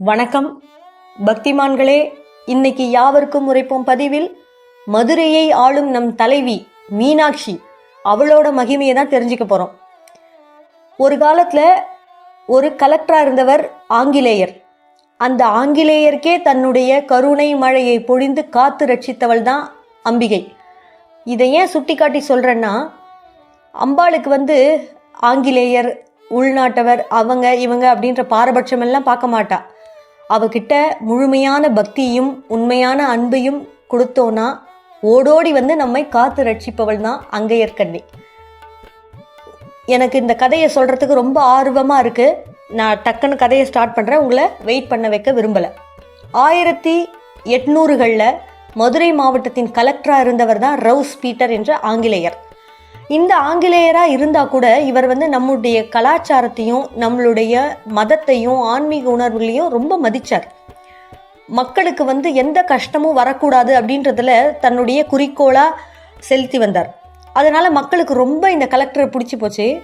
வணக்கம். பக்திமான்களே இன்னைக்கு யாவருக்கும் உரைப்போம் பதிவில் மதுரையை ஆளும் நம் தலைவி மீனாட்சி அவளோட மகிமையை தான் தெரிஞ்சுக்க போகிறோம் ஒரு காலத்தில் ஒரு கலெக்டராக இருந்தவர் ஆங்கிலேயர். அந்த ஆங்கிலேயருக்கே தன்னுடைய கருணை மழையை பொழிந்து காத்து ரட்சித்தவள் தான் அம்பிகை. இதை ஏன் சுட்டிக்காட்டி சொல்கிறேன்னா அம்பாளுக்கு வந்து ஆங்கிலேயர் உள்நாட்டவர் அவங்க இவங்க அப்படின்ற பாரபட்சமெல்லாம் பார்க்க மாட்டாள் அவகிட்ட முழுமையான பக்தியும் உண்மையான அன்பையும் கொடுத்தோன்னா ஓடோடி வந்து நம்மை காத்து ரட்சிப்பவள் தான் அங்கையர்கண்ணி எனக்கு இந்த கதையை சொல்கிறதுக்கு ரொம்ப ஆர்வமாக இருக்குது நான் டக்குன்னு கதையை ஸ்டார்ட் பண்ணுறேன் உங்களை வெயிட் பண்ண வைக்க விரும்பலை. ஆயிரத்தி எட்நூறுகளில் மதுரை மாவட்டத்தின் கலெக்டராக இருந்தவர் தான் ரவுஸ் பீட்டர் என்ற ஆங்கிலேயர். இந்த ஆங்கிலேயராக இருந்தால் கூட இவர் வந்து நம்முடைய கலாச்சாரத்தையும் நம்மளுடைய மதத்தையும் ஆன்மீக உணர்வுகளையும் ரொம்ப மதித்தார் மக்களுக்கு வந்து எந்த கஷ்டமும் வரக்கூடாது அப்படின்றதுல தன்னுடைய குறிக்கோளாக செலுத்தி வந்தார். அதனால் மக்களுக்கு ரொம்ப இந்த கலெக்டரை பிடிச்சி போச்சு.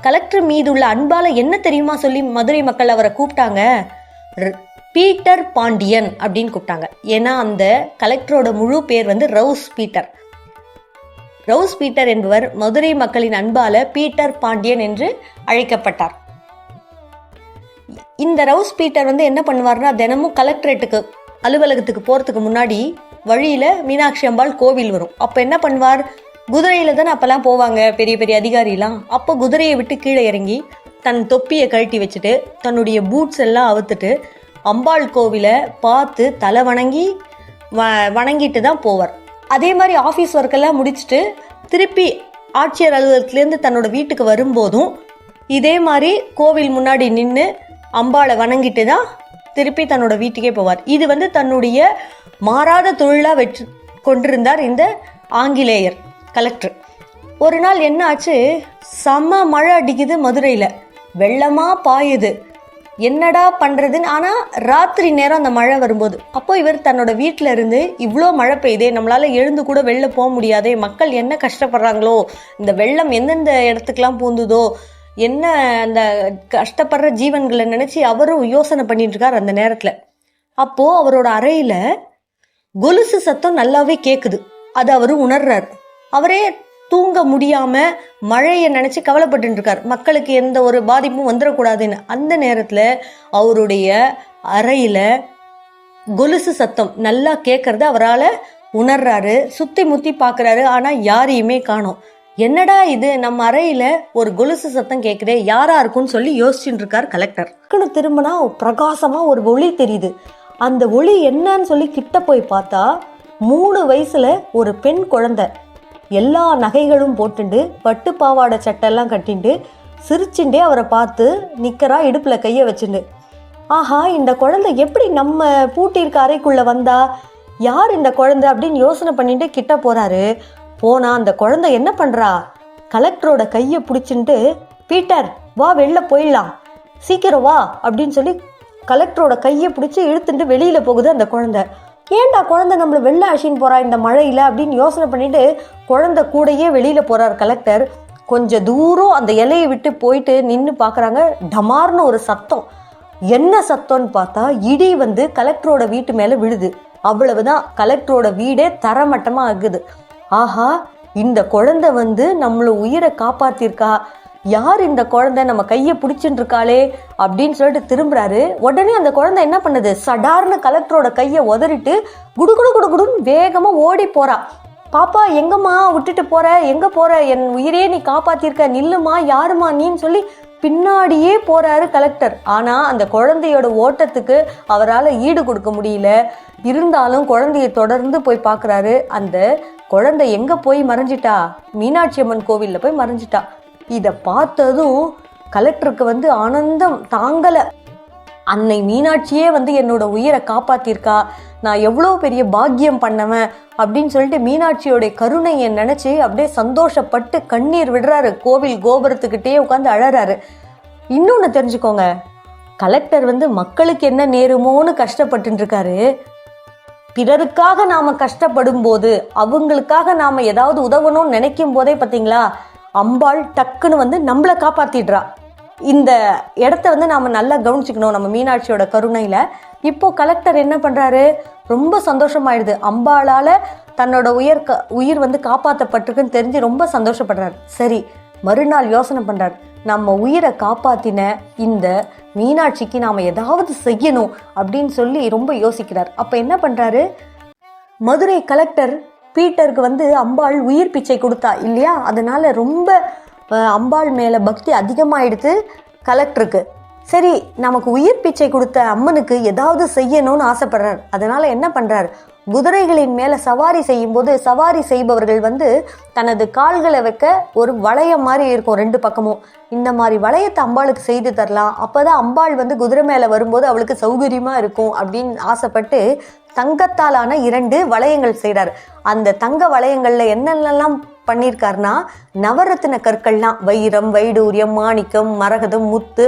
கலெக்டர் மீது உள்ள அன்பால் என்ன தெரியுமா சொல்லி மதுரை மக்கள் அவரை கூப்பிட்டாங்க? பீட்டர் பாண்டியன் அப்படின்னு கூப்பிட்டாங்க. ஏன்னா அந்த கலெக்டரோட முழு பேர் வந்து ரவுஸ் பீட்டர். ரவுஸ் பீட்டர் என்பவர் மதுரை மக்களின் அன்பால பீட்டர் பாண்டியன் என்று அழைக்கப்பட்டார். இந்த ரவுஸ் பீட்டர் வந்து என்ன பண்ணுவார்னா தினமும் கலெக்டரேட்டுக்கு அலுவலகத்துக்கு போறதுக்கு முன்னாடி வழியில மீனாட்சி அம்பாள் கோவில் வரும். அப்ப என்ன பண்ணுவார்? குதிரையில தானே அப்பெல்லாம் போவாங்க பெரிய பெரிய அதிகாரிலாம். அப்போ குதிரையை விட்டு கீழே இறங்கி தன் தொப்பியை கழட்டி வச்சுட்டு தன்னுடைய பூட்ஸ் எல்லாம் அவுத்துட்டு அம்பாள் கோவிலை பார்த்து தலை வணங்கி வ வணங்கிட்டு தான் போவார். அதே மாதிரி ஆஃபீஸ் ஒர்க்கெல்லாம் முடிச்சுட்டு திருப்பி ஆட்சியர் அலுவலகத்துலேருந்து தன்னோட வீட்டுக்கு வரும்போதும் இதே மாதிரி கோவில் முன்னாடி நின்று அம்பாளை வணங்கிட்டு தான் திருப்பி தன்னோட வீட்டுக்கே போவார். இது வந்து தன்னுடைய மாறாத தொழிலாக வெற்றி கொண்டிருந்தார் இந்த ஆங்கிலேயர் கலெக்டர் ஒரு நாள் என்ன ஆச்சு? செம்ம மழை அடிக்குது மதுரையில். வெள்ளமாக பாயுது. என்னடா பண்ணுறதுன்னு ஆனால் ராத்திரி நேரம் அந்த மழை வரும்போது. அப்போ இவர் தன்னோட வீட்டில் இருந்து இவ்வளோ மழை பெய்யுதே நம்மளால் எழுந்து கூட வெளில போக முடியாதே மக்கள் என்ன கஷ்டப்படுறாங்களோ இந்த வெள்ளம் எந்தெந்த இடத்துக்கெலாம் பூந்துதோ என்ன அந்த கஷ்டப்படுற ஜீவன்களை நினச்சி அவரும் யோசனை பண்ணிட்டு இருக்கார் அந்த நேரத்தில். அப்போது அவரோட அறையில் கொலுசு சத்தம் நல்லாவே கேட்குது அது அவர் உணர்றார். அவரே தூங்க முடியாம மழையை நினைச்சு கவலைப்பட்டு இருக்கார் மக்களுக்கு எந்த ஒரு பாதிப்பும் வந்துடக்கூடாதுன்னு அந்த நேரத்துல அவருடைய அறையில கொலுசு சத்தம் நல்லா கேட்கறத அவரால் உணர்றாரு. சுத்தி முத்தி பார்க்குறாரு ஆனால் யாரையுமே காணோம். என்னடா இது? நம்ம அறையில ஒரு கொலுசு சத்தம் கேட்குதே யாரா இருக்கும்னு சொல்லி யோசிச்சுட்டு இருக்கார் கலெக்டர். டக்குனு திரும்பினா பிரகாசமா ஒரு ஒளி தெரியுது. அந்த ஒளி என்னன்னு சொல்லி கிட்ட போய் பார்த்தா மூணு வயசுல ஒரு பெண் குழந்தை. எல்லா நகைகளும் போட்டுண்டு பட்டு பாவாடை சட்டெல்லாம் கட்டிண்டு சிரிச்சுண்டே அவரை பார்த்து நிற்கிறா இடுப்பில் கையை வச்சுண்டு. ஆஹா இந்த குழந்தை எப்படி நம்ம பூட்டியிருக்க அறைக்குள்ளே வந்தா? யார் இந்த குழந்தை அப்படின்னு யோசனை பண்ணிட்டு கிட்ட போகிறாரு போனா அந்த குழந்தை என்ன பண்ணுறா கலெக்டரோட கையை பிடிச்சிட்டு பீட்டர் வா வெளில போயிடலாம். சீக்கிரம் வா அப்படின்னு சொல்லி கலெக்டரோட கையை பிடிச்சி இழுத்துட்டு வெளியில் போகுது அந்த குழந்தை. ஏன்டா குழந்தை நம்மள வெளில அழிச்சின்னு போகிறா இந்த மழையில அப்படின்னு யோசனை பண்ணிட்டு குழந்தை கூடயே வெளியில் போகிறார் கலெக்டர் கொஞ்சம் தூரம் அந்த இலையை விட்டு போயிட்டு நின்று பார்க்குறாங்க. டமார்னு ஒரு சத்தம். என்ன சத்தம்னு பார்த்தா இடி வந்து கலெக்டரோட வீட்டு மேலே விழுது. அவ்வளவுதான். கலெக்டரோட வீடே தரமட்டமாக ஆகுது. ஆஹா இந்த குழந்தை வந்து நம்மளை உயிரை காப்பாத்திருக்கா. யார் இந்த குழந்தை நம்ம கையை பிடிச்சிட்டு இருக்காளே அப்படின்னு சொல்லிட்டு திரும்புறாரு. உடனே அந்த குழந்தை என்ன பண்ணுது? சடார்னு கலெக்டரோட கையை உதறிட்டு குடுகுடு குடுகுடுன்னு வேகமாக வேகமா ஓடி போறா. பாப்பா எங்கம்மா விட்டுட்டு போற? எங்க போற? என் உயிரே நீ காப்பாத்திருக்க. நில்லுமா யாருமா நீன்னு சொல்லி பின்னாடியே போறாரு கலெக்டர். ஆனா அந்த குழந்தையோட ஓட்டத்துக்கு அவரால் ஈடு கொடுக்க முடியல. இருந்தாலும் குழந்தைய தொடர்ந்து போய் பார்க்குறாரு அந்த குழந்தை எங்க போய் மறைஞ்சிட்டா? மீனாட்சி அம்மன் கோவிலில் போய் மறைஞ்சிட்டா. இதை பார்த்ததும் கலெக்டருக்கு வந்து ஆனந்தம் தாங்கலை. அன்னை மீனாட்சியே வந்து என்னோட உயிரை காப்பாத்திருக்கா. நான் எவ்வளோ பெரிய பாக்கியம் பண்ணவன் அப்படின்னு சொல்லிட்டு மீனாட்சியோடைய கருணையை நினச்சி அப்படியே சந்தோஷப்பட்டு கண்ணீர் விடுறாரு. கோவில் கோபுரத்துக்கிட்டே உட்காந்து அழறாரு. இன்னொன்று தெரிஞ்சுக்கோங்க. கலெக்டர் வந்து மக்களுக்கு என்ன நேருமோன்னு கஷ்டப்பட்டு இருக்காரு பிறருக்காக நாம் கஷ்டப்படும் போது அவங்களுக்காக நாம் ஏதாவது உதவணும்னு நினைக்கும் போதே பார்த்தீங்களா அம்பாள் டக்குன்னு வந்து நம்மளை காப்பாத்திடுறா. இந்த இடத்த வந்து நாம நல்லா கவனிச்சுக்கணும். நம்ம மீனாட்சியோட கருணையில. இப்போ கலெக்டர் என்ன பண்றாரு? ரொம்ப சந்தோஷமாயிடுது. அம்பாளால தன்னோட உயிர் க உயிர் வந்து காப்பாற்றப்பட்டிருக்குன்னு தெரிஞ்சு ரொம்ப சந்தோஷப்படுறாரு. சரி மறுநாள் யோசனை பண்றாரு. நம்ம உயிரை காப்பாத்தின இந்த மீனாட்சிக்கு நாம ஏதாவது செய்யணும் அப்படின்னு சொல்லி ரொம்ப யோசிக்கிறார். அப்ப என்ன பண்றாரு? மதுரை கலெக்டர் பீட்டருக்கு வந்து அம்பாள் உயிர் பிச்சை கொடுத்தா இல்லையா? அதனால் ரொம்ப அம்பாள் மேலே பக்தி அதிகமாகிடுது கலெக்டருக்கு. சரி நமக்கு உயிர் பிச்சை கொடுத்த அம்மனுக்கு ஏதாவது செய்யணும்னு ஆசைப்படுறார். அதனால் என்ன பண்ணுறாரு குதிரைகளின் மேலே சவாரி செய்யும்போது சவாரி செய்பவர்கள் வந்து தனது கால்களை வைக்க ஒரு வளையம் மாதிரி இருக்கும் ரெண்டு பக்கமும். இந்த மாதிரி வளையத்தை அம்பாளுக்கு செய்து தரலாம். அப்பதான் அம்பாள் வந்து குதிரை மேலே வரும்போது அவளுக்கு சௌகரியமா இருக்கும் அப்படின்னு ஆசைப்பட்டு தங்கத்தாலான இரண்டு வளையங்கள் செய்கிறார் அந்த தங்க வளையங்கள்ல என்னென்னலாம் பண்ணியிருக்காருன்னா நவரத்தின கற்கள்லாம் வைரம் வைடூரியம் மாணிக்கம் மரகதம் முத்து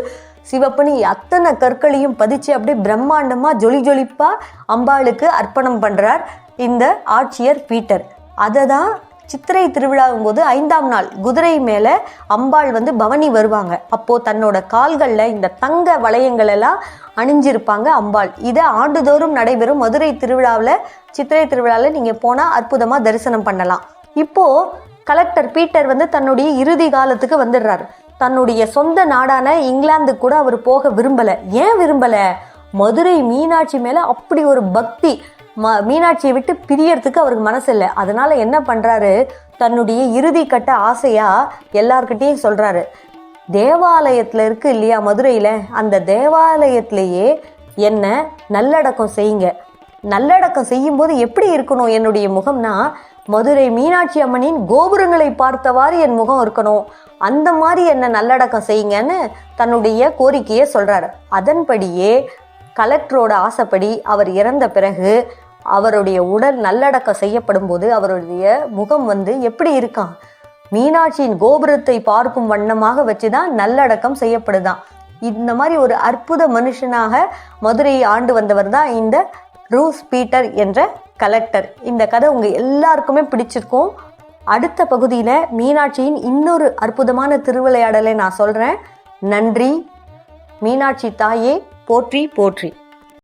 சிவப்பனி அத்தனை கற்களையும் பதிச்சு அப்படியே பிரம்மாண்டமாக ஜொலி ஜொலிப்பாக அம்பாளுக்கு அர்ப்பணம் பண்ணுறார் இந்த ஆட்சியர் பீட்டர். அதை தான் சித்திரை திருவிழாவும் போது ஐந்தாம் நாள் குதிரை மேலே அம்பாள் வந்து பவனி வருவாங்க. அப்போ தன்னோட கால்களில் இந்த தங்க வளையங்கள் எல்லாம் அணிஞ்சிருப்பாங்க அம்பாள். இதை ஆண்டுதோறும் நடைபெறும் மதுரை திருவிழாவில் சித்திரை திருவிழாவில் நீங்கள் போனால் அற்புதமாக தரிசனம் பண்ணலாம். இப்போது கலெக்டர் பீட்டர் வந்து தன்னுடைய இறுதி காலத்துக்கு வந்துடுறாரு. தன்னுடைய சொந்த நாடான இங்கிலாந்து கூட அவர் போக விரும்பலை. ஏன் விரும்பலை? மதுரை மீனாட்சி மேலே அப்படி ஒரு பக்தி ம மீனாட்சியை விட்டு பிரியறதுக்கு அவருக்கு மனசு இல்லை. அதனால் என்ன பண்ணுறாரு தன்னுடைய இறுதி கட்ட ஆசையாக எல்லார்கிட்டேயும் சொல்கிறாரு தேவாலயத்தில் இருக்குது இல்லையா மதுரையில்? அந்த தேவாலயத்திலேயே என்ன நல்லடக்கம் செய்யுங்க. நல்லடக்கம் செய்யும்போது எப்படி இருக்கணும்? என்னுடைய முகம்னா மதுரை மீனாட்சி அம்மனின் கோபுரங்களை பார்த்தவாறு என் முகம் இருக்கணும். அந்த மாதிரி என்ன நல்லடக்கம் செய்யுங்கன்னு தன்னுடைய கோரிக்கையை சொல்றாரு. அதன்படியே கலெக்டரோட ஆசைப்படி அவர் இறந்த பிறகு அவருடைய உடல் நல்லடக்கம் செய்யப்படும் போது அவருடைய முகம் வந்து எப்படி இருக்கான்? மீனாட்சியின் கோபுரத்தை பார்க்கும் வண்ணமாக வச்சுதான் நல்லடக்கம் செய்யப்படுதான். இந்த மாதிரி ஒரு அற்புத மனுஷனாக மதுரையை ஆண்டு வந்தவர் தான் இந்த ரூஸ் பீட்டர் என்ற கலெக்டர். இந்த கதை உங்க எல்லாருக்குமே பிடிச்சிருக்கும். அடுத்த பகுதியில் மீனாட்சியின் இன்னொரு அற்புதமான திருவிளையாடலை நான் சொல்றேன். நன்றி. மீனாட்சி தாயே போற்றி போற்றி.